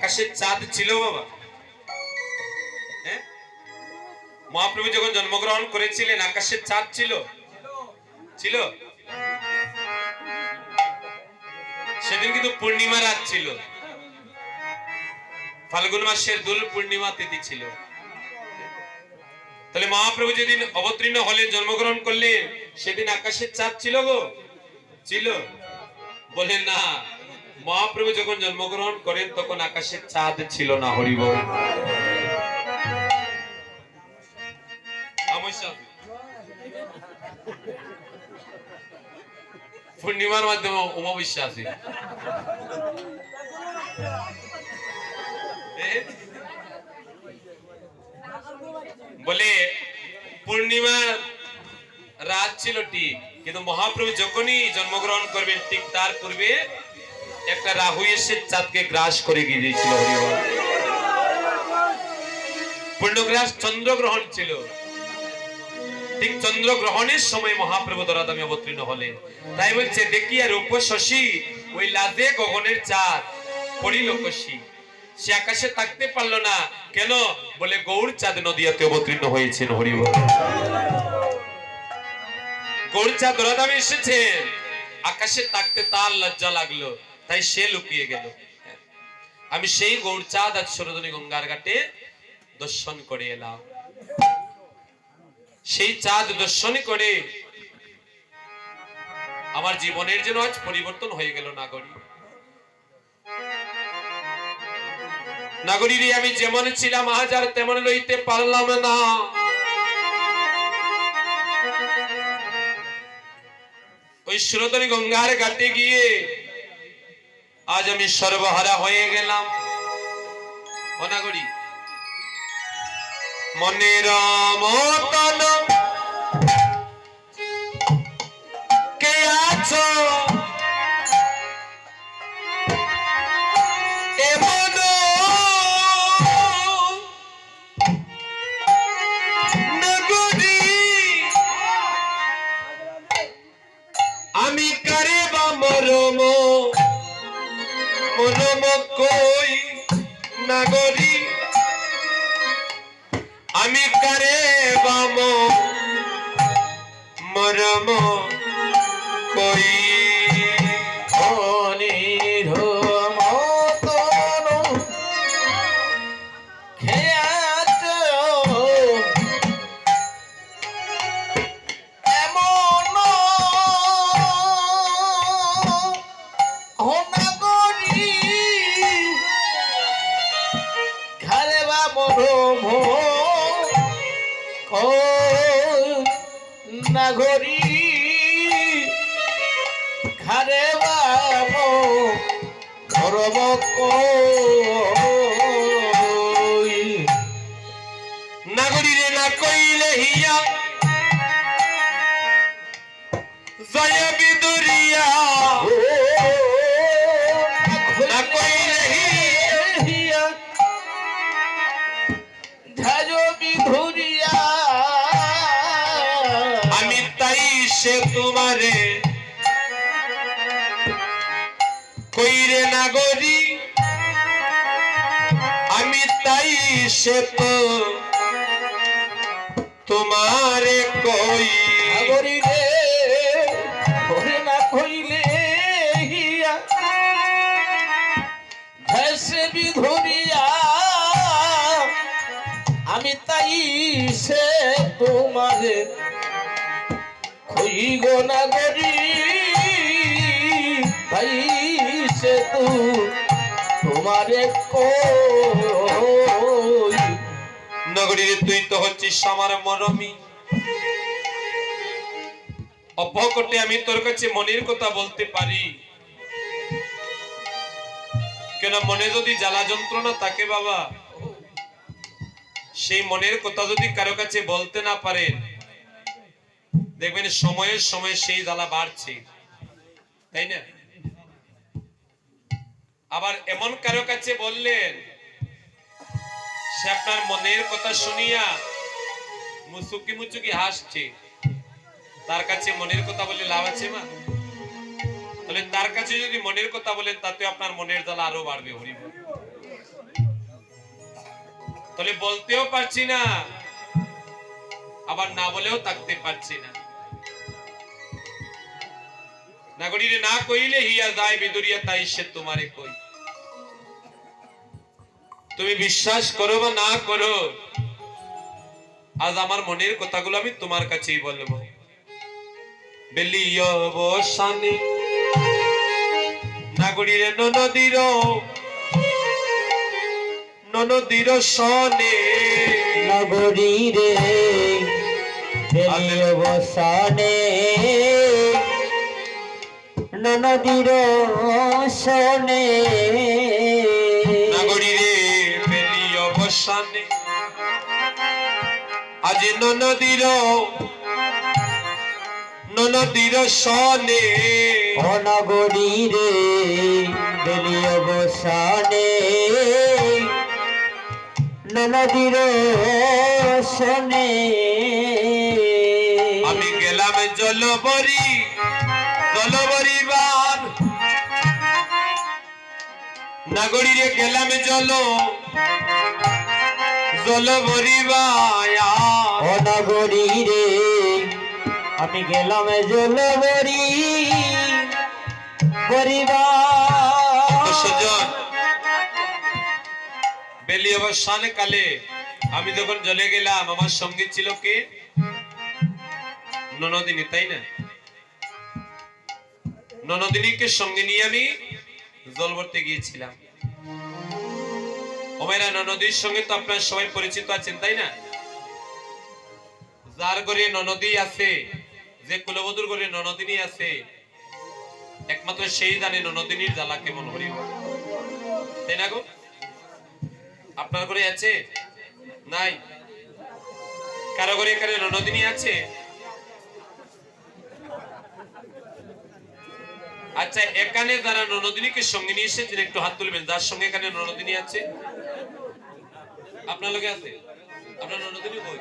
আকাশের চাঁদ ছিল বাবা। হ্যাঁ? মহাপ্রভু যখন জন্মগ্রহণ করেছিলেন, আকাশের চাঁদ ছিল? ছিল? সেদিন কিন্তু পূর্ণিমা রাত ছিল। ফাল্গুন মাসের দোল পূর্ণিমা তিথি ছিল। তাহলে মহাপ্রভু যেদিন অবতীর্ণ হলেন, জন্মগ্রহণ করলেন, সেদিন আকাশের চাঁদ ছিল গো? ছিল। বলেন না মহাপ্রভু যখন জন্মগ্রহণ করেন, তখন আকাশের চাঁদ ছিল না হরিব পূর্ণিমার মাধ্যমে অমাবস্যা আছে বলে পূর্ণিমা রাত ছিল ঠিক, কিন্তু মহাপ্রভু যখনই জন্মগ্রহণ করবেন, ঠিক তার পূর্বে একটা রাহু এসে চাঁদকে গ্রাস করে গিয়ে দিয়েছিল হরিবল পূর্ণগ্রাস চন্দ্রগ্রহণ ছিল। ঠিক চন্দ্রগ্রহণের সময় মহাপ্রভু দরাদামে অবতীর্ণ হলেন। তাই বলছে, দেখি আর রূপ শশী ওই লাদে গগনের চাঁদ, পড়িল কষি সে আকাশে থাকতে পারল না। কেন? বলে, গৌর চাঁদ নদিয়াতে অবতীর্ণ হয়েছেন হরিব গৌর চাঁদ দরাদামে এসেছেন। আকাশে থাকতে তার লজ্জা লাগল। তাই সে লুকিয়ে গেল। আমি সেই গৌর চাঁদ আজ সরোদনী গঙ্গার ঘাটে দর্শন করে এলাম। সেই চাঁদ দর্শন করে আমার জীবনের যেন আজ পরিবর্তন হয়ে গেল নাগরী। নাগরী আমি যেমন ছিলাম, আজ আর তেমন লইতে পারলাম না। ওই সুরতনী গঙ্গার ঘাটে গিয়ে আজ আমি সর্বহারা হয়ে গেলাম। মনে মনের মতন নাগরী ঘরে বাম ধরব কই? তোমারে। কইরে নাগরী আমি তাই সে তো তোমারে কই। নাগরী রে, ওরে না কইলে হিয়া। ভেসে বিধুরিয়া আমি তাই সে তোমারে গো নাগরী তাই সে তু, তোমারে নগরীরে তুই তো হচ্ছিস আমার মরমি। অপকটে আমি তোর কাছে মনের কথা বলতে পারি। কেন মনে যদি জ্বালা যন্ত্রণা থাকে বাবা, সেই মনের কথা যদি কারও কাছে বলতে না পারেন দেখবেন সময়ের সময় সেই জ্বালা বাড়ছে। তাই না? আবার এমন কারও কাছে বললেন, সে আপনার মনের কথা শুনিয়া মুচুকি মুচুকি হাসছে। তার কাছে মনের কথা বলে লাভ আছে মা? তাহলে তার কাছে যদি মনের কথা বলেন, তাতে আপনার মনের জ্বালা আরও বাড়বে হরিব তাহলে বলতেও পারছি না, আবার না বলেও থাকতে পারছি না। নাগরীরে না কইলে হিয়া যায় বিদুরিয়া, তাই সে তোমারে কই। তুমি বিশ্বাস করো বা না করো, আজ আমার মনের কথাগুলো আমি তোমার কাছেই বলব। বেলিয় বসানে নাগরীরে নদীর নদীর সনে। নগরী রে বেলিয়ে বসানে নদীর শোনে নাগরীরে বেলিয় বসানে। আজ নদীর নদীর সনে। অনগরী রে বেলিয়ে বসানে। নদীর শোনে আমি গেলাম জলবরি। জলবরিবার নাগরীরে গেলাম জল। আমি গেলাম জলবরি পরিবার। সুজন বেলি অবসান কালে। আমি যখন জলে গেলাম আমার সঙ্গে ছিল কে? ননদিনী তাই না? ননদিনীকে সঙ্গে নিয়ে আমি জল ভরতে গিয়েছিলাম ওমেরা ননদীর সঙ্গে তো আপনার সবাই পরিচিত আছেন, তাই না? যার ঘরে ননদী আছে, যে কুলবধুর ঘরে ননদিনী আছে, একমাত্র সেই জানে ননদিনীর জ্বালা কেমন হরিব তাই না গো? আপনার ঘরে আছে? নাই। কারও ঘরে এখানে ননদিনী আছে? আচ্ছা এখানে যারা ননদিনীকে সঙ্গে নিয়ে এসেছেন, একটু হাত তুলবেন যার সঙ্গে এখানে ননদিনী আছে? আপনার লোকে আছে? আপনার ননদিনী কই?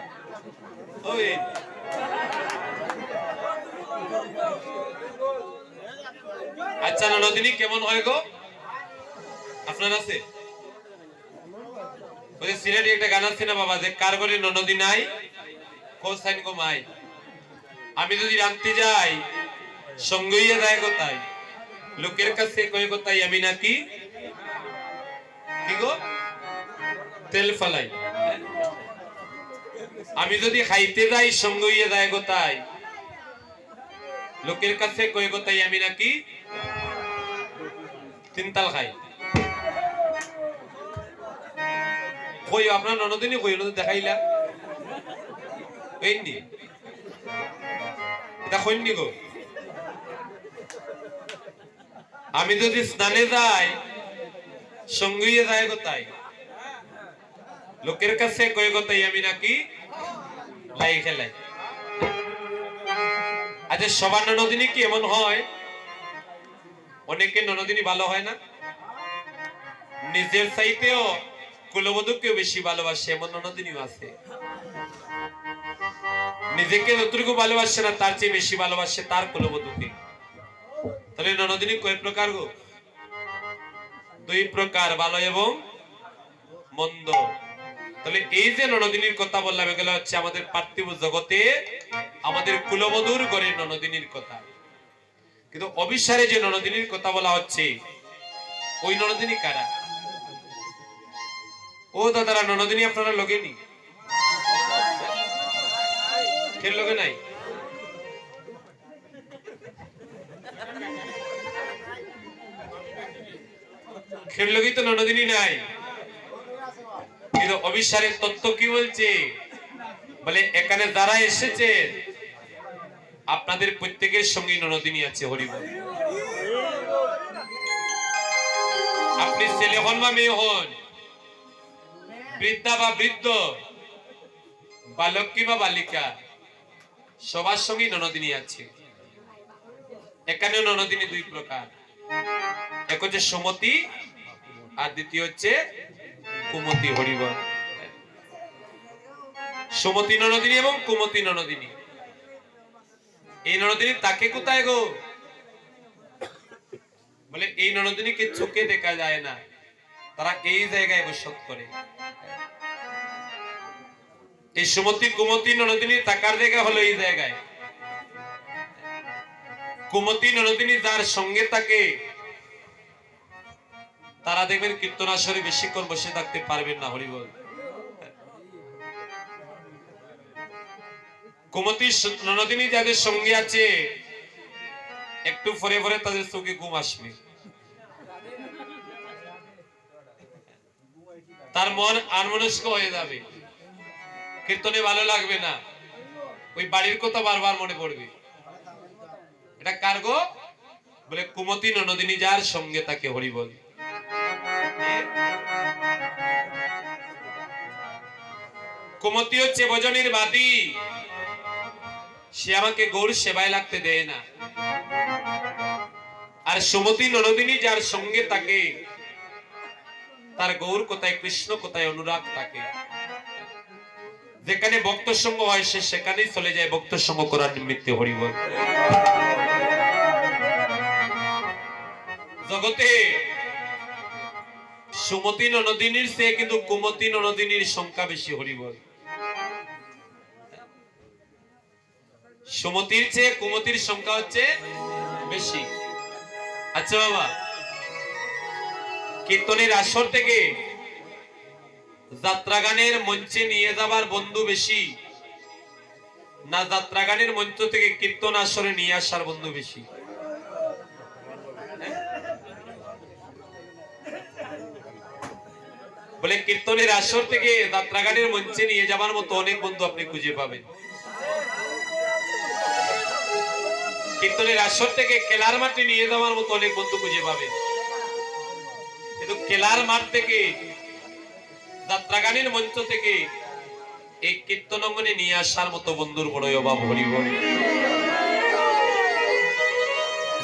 ওই। আচ্ছা ননদিনী কেমন হয় গো? আপনার আছে? ওই সিলেটে একটা গান আছে না বাবা, যে কার ঘরে ননদী নাই কোসাইন গো মাই? আমি যদি রানতে যাই সঙ্গইয়া যায় গো তাই। লোকের কাছে কয়ে তাই আমি নাকি? কি গো? তেল ফালাই। আমি যদি খাইতে যাই সঙ্গইয়া যায় গো তাই লোকের কাছে কয়ে তাই আমি নাকি? তিনতাল খাই। কই, আপনার ননদিনী ননদ দেখাইলা। কইনি এটা কইনি গো? আমি যদি স্নানে যাই, সঙ্গিয়ে যায় গো তাই লোকের কাছে কয়ে তাই আমি নাকি লাই খেলাই। আচ্ছা সবার ননদিনী কি এমন হয়? অনেকের ননদিনী ভালো হয় না? নিজের চাইতেও কুলবধূকেও বেশি ভালোবাসে, এমন ননদিনীও আছে। নিজেকে যতটুকু ভালোবাসে না, তার চেয়ে বেশি ভালোবাসে তার কুলবধূকে। তাহলে ননদিনী কয় প্রকার গো? দুই প্রকার, ভালো এবং মন্দ। তাহলে এই যে ননদিনীর কথা বললাম, এগুলো হচ্ছে আমাদের পার্থিব জগতে আমাদের কুলবধূর ঘরের ননদিনীর কথা। কিন্তু অবিসারে যে ননদিনীর কথা বলা হচ্ছে, ওই ননদিনী কারা? ও দাদারা, ননদিনী আপনারা লগে নি খের লগে নাই? লগেই তো ননদিনী নাই। কিন্তু অবিসারের তত্ত্ব কি বলছে? বলে, এখানে যারা এসেছে, আপনাদের প্রত্যেকের সঙ্গে ননদিনী আছে, হরিবল। আপনি ছেলে হন বা মেয়ে হন, বৃদ্ধা বা বৃদ্ধ, বালক কি বা বালিকা, সবার সঙ্গে ননদিনী আছে। এখানে ননদিনী দুই প্রকার। এক হচ্ছে সমতি আর দ্বিতীয় হচ্ছে কুমতি হরিবল সুমতি ননদিনী এবং কুমতি ননদিনী এই ননদিনী তাকে কোথায় গো? বলে, এই ননদিনীকে চোখে দেখা যায় না। তারা এই জায়গায় বসত করে। এই সুমতি, কুমতি ননদিনী তাকার জায়গা হলো এই জায়গায়। কুমতি ননদিনী যার সঙ্গে থাকে তারা দেখবেন কীর্তনাশরে বেশিক্ষণ বসে থাকতে পারবেন না হরিবল কুমতি ননদিনী যাদের সঙ্গে আছে, একটু পরে পরে তাদের চোখে ঘুম আসবে। তার মন আনমনস্ক হয়ে যাবে। কীর্তনে ভালো লাগবে না। ওই বাড়ির কথা বারবার মনে পড়বে। এটা কার্গো বলে কুমতি ননদিনী যার সঙ্গে তাকে হরি বল কুমতি হচ্ছে ভজনের বাদী সে আমাকে গৌর সেবায় লাগতে দেয় না। আর সুমতি ননদিনী যার সঙ্গে তাকে তার গৌর কোথায়, কৃষ্ণ কোথায়, অনুরাগ তাকে যেখানে ভক্ত সঙ্গ হয়, সে সেখানেই চলে যায়। ভক্ত সঙ্গ করার নিমিত্তে হরিবল জগতে সুমতি ননদিনীর সে কিন্তু কুমতি ননদিনীর সংখ্যা বেশি হরিবল সুমতির চেয়ে কুমতির সংখ্যা হচ্ছে বেশি আচ্ছা বাবা কীর্তনের আসর থেকে যাত্রা গানের মঞ্চে নিয়ে যাবার বন্ধু বেশি না যাত্রা গানের মঞ্চ থেকে কীর্তন আসরে নিয়ে আসার বন্ধু বেশি বলে কীর্তনের আসর থেকে যাত্রাগানের মঞ্চে নিয়ে যাবার মতো অনেক বন্ধু আপনি খুঁজে পাবেন। কীর্তনের আসর থেকে খেলার মাঠে নিয়ে যাওয়ার মতো অনেক বন্ধু খুঁজে পাবেন। কিন্তু খেলার মাঠ থেকে, যাত্রাগানের মঞ্চ থেকে এই কীর্তন অঙ্গনে নিয়ে আসার মতো বন্ধুর বড়ই অভাব হরিব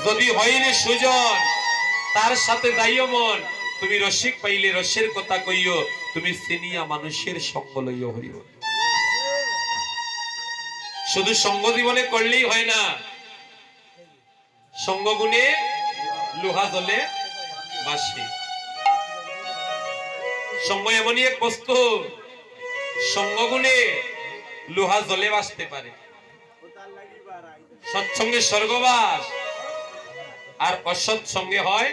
যদি হয়নি সুজন, তার সাথে দাইও মন। তুমি রসিক পাইলে রসের কথা কইও, তুমি সিনিয়া মানুষের সঙ্গ লইও হরিব শুধু সঙ্গ জীবনে করলেই হয় না সঙ্গ গুণে লোহা জলে বাসি। সঙ্গ এমনই এক বস্তু সঙ্গ গুণে লোহা জলে বাসতে পারে। সৎসঙ্গে স্বর্গবাস আর অসৎ সঙ্গে হয়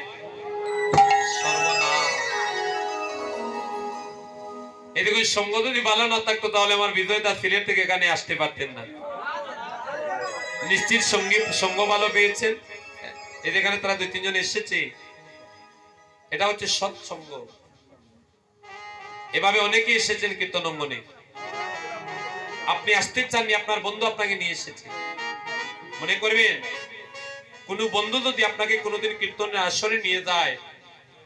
এদিকে সঙ্গ যদি ভালো না থাকতো, তাহলে আমার বিজয়তা সিলেট থেকে এখানে আসতে পারতেন না। নিশ্চিত সঙ্গী, সঙ্গ ভালো পেয়েছেন। এই যেখানে তারা দুই, তিনজন এসেছে, এটা হচ্ছে সৎসঙ্গ এভাবে অনেকে এসেছেন কীর্তন অঙ্গনে আপনি আসতে চাননি, আপনার বন্ধু আপনাকে নিয়ে এসেছে। মনে করবেন, কোন বন্ধু যদি আপনাকে কোনোদিন কীর্তনের আসরে নিয়ে যায়,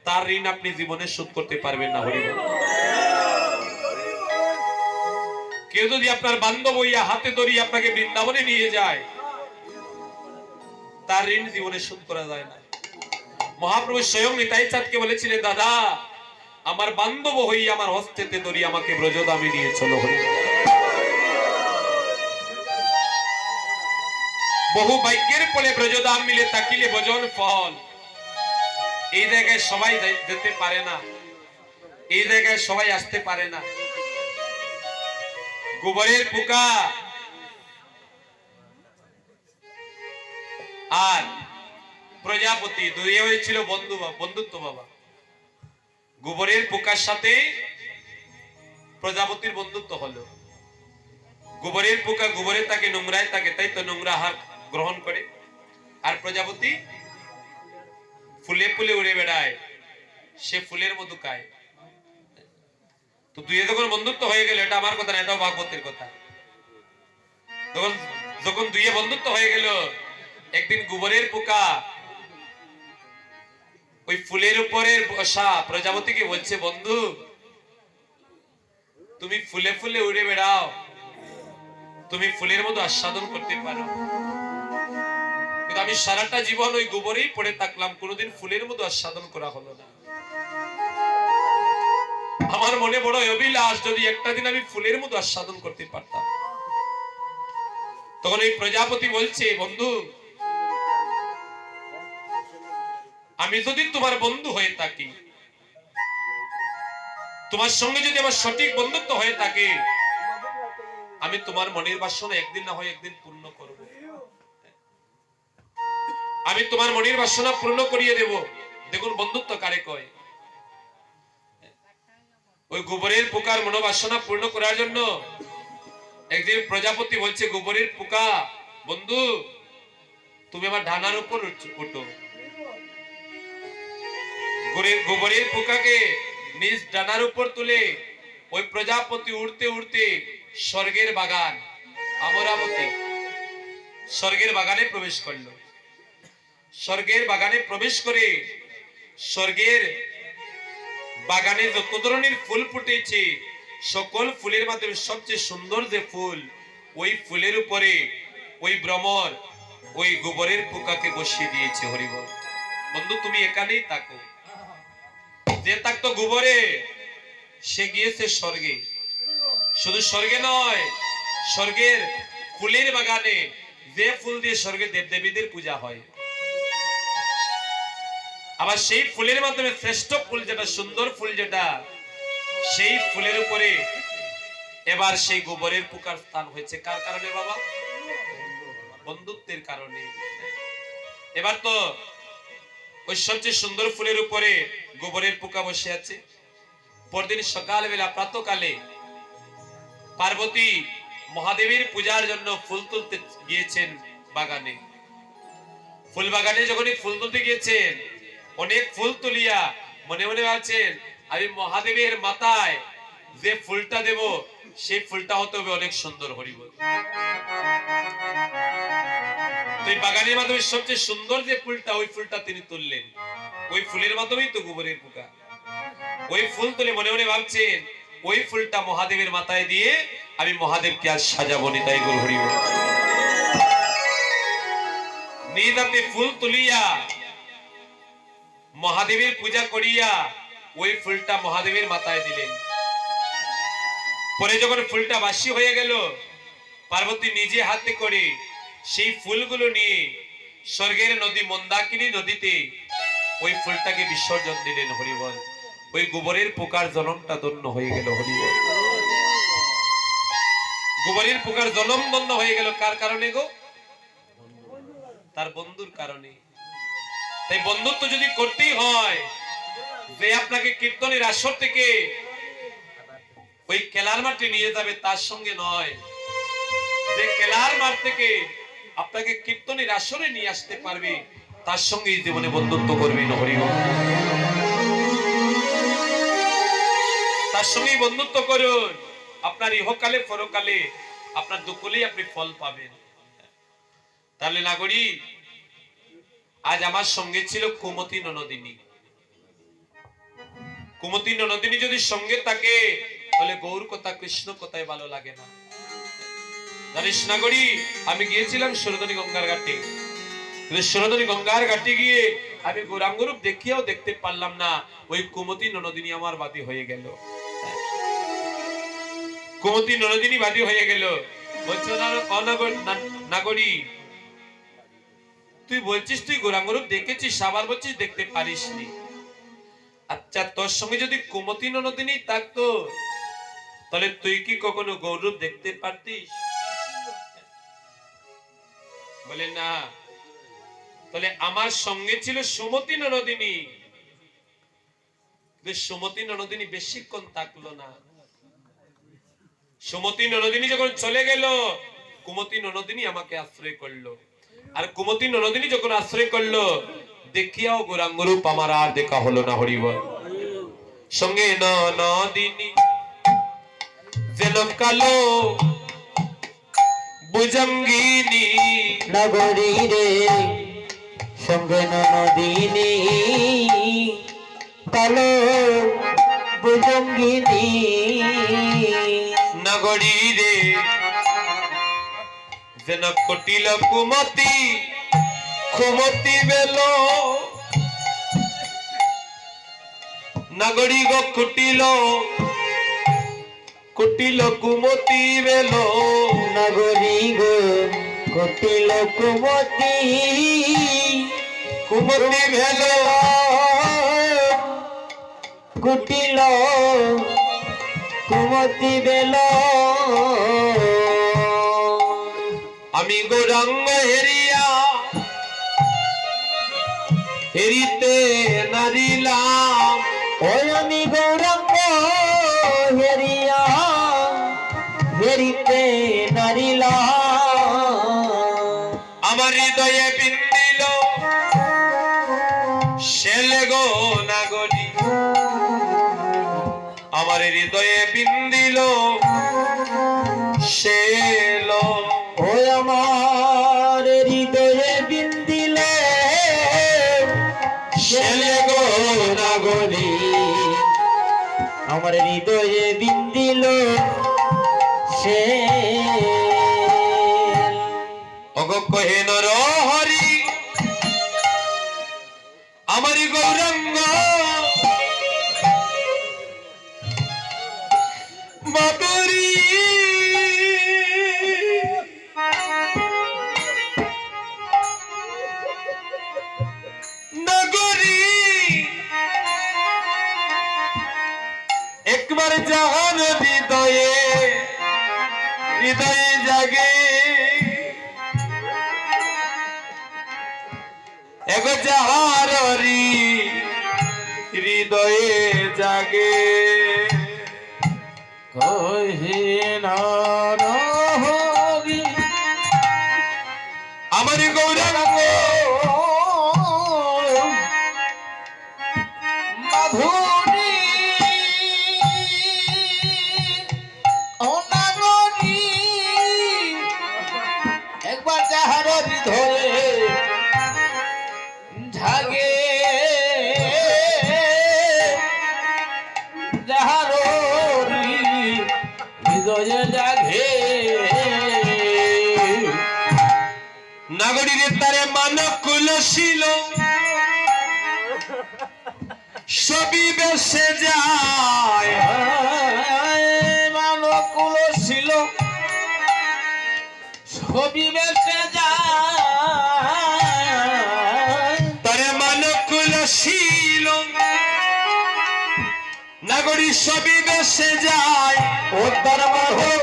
তার ঋণ আপনি জীবনে শোধ করতে পারবেন না, হরিবল। কেউ যদি আপনার বান্ধব হইয়া হাতে ধরিয়ে আপনাকে বৃন্দাবনে নিয়ে যায়, তার ঋণ জীবনে শোধ করা যায় না। মহাপ্রভু স্বয়ং নিতাই চাঁদকে বলেছিলেন, দাদা, আমার বান্ধব হই আমার হস্তেতে ধরি, আমাকে ব্রজদামে নিয়ে চলো হরি। বহু ভাগ্যের ফলে ব্রজদাম মিলে তাকিলে ভজন ফল। এই জায়গায় সবাই যেতে পারে না। এই জায়গায় সবাই আসতে পারে না। গোবরের পোকা। আর প্রজাপতি দুই হয়েছিল বন্ধু বন্ধুত্ব বাবা। গোবরের পোকার সাথে প্রজাপতির বন্ধুত্ব হলো। গোবরের পোকা গোবরে তাকে নোংরায় তাকে তাই তো নোংরা আহার গ্রহণ করে। আর প্রজাপতি ফুলে ফুলে উড়ে বেড়ায়, সে ফুলের মধু খায়। তো দুই যখন বন্ধুত্ব হয়ে গেল, এটা আমার কথা না, এটাও ভাগবতের কথা। তখন যখন দুইয়ে বন্ধুত্ব হয়ে গেল, একদিন গোবরের পোকা ওই ফুলের উপরের বসা প্রজাপতিকে বলছে, বন্ধু? তুমি ফুলে ফুলে উড়ে বেড়াও। তুমি ফুলের মতো আস্বাদন করতে পারো। কিন্তু আমি সারাটা জীবন ওই গোবরেই পড়ে থাকলাম, কোনোদিন ফুলের মতো আস্বাদন করা হলো না। আমার মনে বড় অভিলাষ যদি একটা দিন আমি ফুলের মতো আস্বাদন করতে পারতাম। তখন এই প্রজাপতি বলছে, বন্ধু, আমি যদি তোমার বন্ধু হয়ে থাকি, তোমার সঙ্গে যদি আমার সঠিক বন্ধুত্ব হয়ে থাকে, আমি তোমার মনের বাসনা একদিন না হয় একদিন পূর্ণ করব। আমি তোমার মনের বাসনা পূর্ণ করিয়ে দেব। দেখুন, বন্ধুত্ব কারে কয়? ওই গোবরের পোকার মনোবাসনা পূর্ণ করার জন্য একদিন প্রজাপতি বলছে, গোবরের পোকা, বন্ধু, তুমি আমার ঢানার উপর উঠো। গোবরের পোকাকে নিজ ডানার উপর তুলে ওই প্রজাপতি উড়তে উড়তে স্বর্গের বাগান আমরাবতী স্বর্গের বাগানে প্রবেশ করল। স্বর্গের বাগানে প্রবেশ করে স্বর্গের বাগানে যত ধরনের ফুল ফুটেছে, সকল ফুলের মাধ্যমে সবচেয়ে সুন্দর যে ফুল, ওই ফুলের উপরে ওই ভ্রমর, ওই গোবরের পোকাকে বসিয়ে দিয়েছে হরিবল। বন্ধু, তুমি এখানেই থাকো। যে থাকতো গোবরে, সে গিয়েছে স্বর্গে। শুধু স্বর্গে নয়, স্বর্গের ফুলের বাগানে যে ফুল দিয়ে স্বর্গে দেবদেবীদের পূজা হয়। আবার সেই ফুলের মাধ্যমে শ্রেষ্ঠ ফুল যেটা, সুন্দর ফুল যেটা, সেই ফুলের উপরে এবার সেই গোবরের পোকার স্থান হয়েছে। কার কারণে বাবা? বন্ধুত্বের কারণে। এবার তো ওই সবচেয়ে সুন্দর ফুলের উপরে গোবরের পোকা বসে আছে। পরদিন সকালবেলা, প্রাতকালে পার্বতী মহাদেবীর পূজার জন্য ফুল তুলতে গিয়েছেন বাগানে। ফুল বাগানে যখনই ফুল তুলতে গিয়েছেন অনেক ফুল তুলিয়া মনে মনে ভাবছেন, আমি মহাদেবের মাথায় যে ফুলটা দেব, সেই ফুলটা হতে হবে অনেক সুন্দর এই বাগানের মাধ্যমে সবচেয়ে সুন্দর যে ফুলটা, ওই ফুলটা তিনি তুললেন। ওই ফুলের মাধ্যমেই তো গোবরের পোকা। ওই ফুল তুলে মনে মনে ভাবছেন, ওই ফুলটা মহাদেবের মাথায় দিয়ে আমি মহাদেবকে আজ সাজাবো নি তাই গুরু হরিব নিজ হাতে ফুল তুলিয়া মহাদেবের পূজা করিয়া ওই ফুলটা মহাদেবের মাথায় দিলেন। পরে যখন ফুলটা বাসি হয়ে গেল, পার্বতী নিজে হাতে করে সেই ফুলগুলো নিয়ে স্বর্গের নদী মন্দাকিনী নদীতে ওই ফুলটাকে বিসর্জন দিলেন হরিবল। ওই গোবরের পোকার জনমটা ধন্য হয়ে গেল হরিবল। গোবরের পোকার জনম ধন্য হয়ে গেল কার কারণে গো? তার বন্ধুর কারণে। তাই বন্ধুত্ব যদি করতেই হয়, যে আপনাকে কীর্তনের আসর থেকে ওই খেলার মাঠে নিয়ে যাবে, তার সঙ্গে নয়। যে খেলার মাঠ থেকে আপনাকে কীর্তনের আসরে নিয়ে আসতে পারবে, তার সঙ্গে জীবনে বন্ধুত্ব করবে হরিব তার সঙ্গেই বন্ধুত্ব করুন। আপনার ইহকালে, পরকালে, আপনার দুকুলেই আপনি ফল পাবেন। তাহলে নাগরী আজ আমার সঙ্গে ছিল কুমতি ননদিনী। কুমতি ননদিনী যদি সঙ্গে থাকে, তাহলে গৌর কথা, কৃষ্ণ কথায় ভালো লাগে না। জানিস নাগরী আমি গিয়েছিলাম সুরদনী গঙ্গার ঘাটে। সুরদনী গঙ্গার ঘাটে গিয়ে আমি গৌরাঙ্গরূপ দেখিয়াও দেখতে পারলাম না, ওই কুমতি ননদিনী আমার বাদী হয়ে গেল। কুমতি ননদিনী বাদী হয়ে গেল। বলছে নাগরী তুই বলছিস, তুই গৌরাঙ্গরূপ দেখেছিস আবার বলছিস, দেখতে পারিসনি। আচ্ছা তোর সঙ্গে যদি কুমতি ননদিনী থাকতো, তাহলে তুই কি কখনো গৌরব দেখতে পারতিস? বলে না। তাহলে আমার সঙ্গে ছিল সুমতি ননদিনী। সুমতি ননদিনী বেশিক্ষণ থাকল না। সুমতি ননদিনী যখন চলে গেল, কুমতি ননদিনী আমাকে আশ্রয় করল। আর কুমতি ননদিনী যখন আশ্রয় করল দেখিয়াও গৌরাঙ্গরূপ আমার আর দেখা হলো না হরিবল সঙ্গে নদিনী যেন কালো বুজঙ্গিনী। নগরী রে সঙ্গে নদিনী কালো বুজঙ্গিনী। নগরী রে যেন কটিল কুমতি কুমতি বেল। নাগরী গ কুটিল কুটিল কুমতি বেল। নাগরী গ কুটিল কুমতি কুমতি বেল। কুটিল কুমতি বেল। আমি গোরঙ্গ হেরিয়া। হেরিতে নারিলাম। ও আমি গো কহেন রহরি আমারি গৌরাঙ্গ যাহার হৃদয়ে জাগে। কহিনা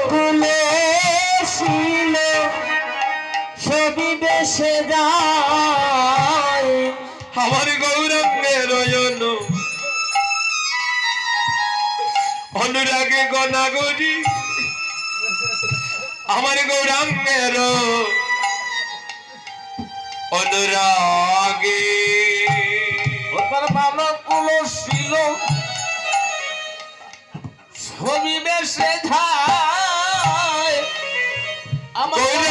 কুলে ছিল সে বিদেশে যায়। আমার গৌরঙ্গের অনুরাগে গনাগরি আমার গৌরাঙ্গের অনুরাগে। পাবো কুলো ছিল। ভূমি বেশে ধায়। আমার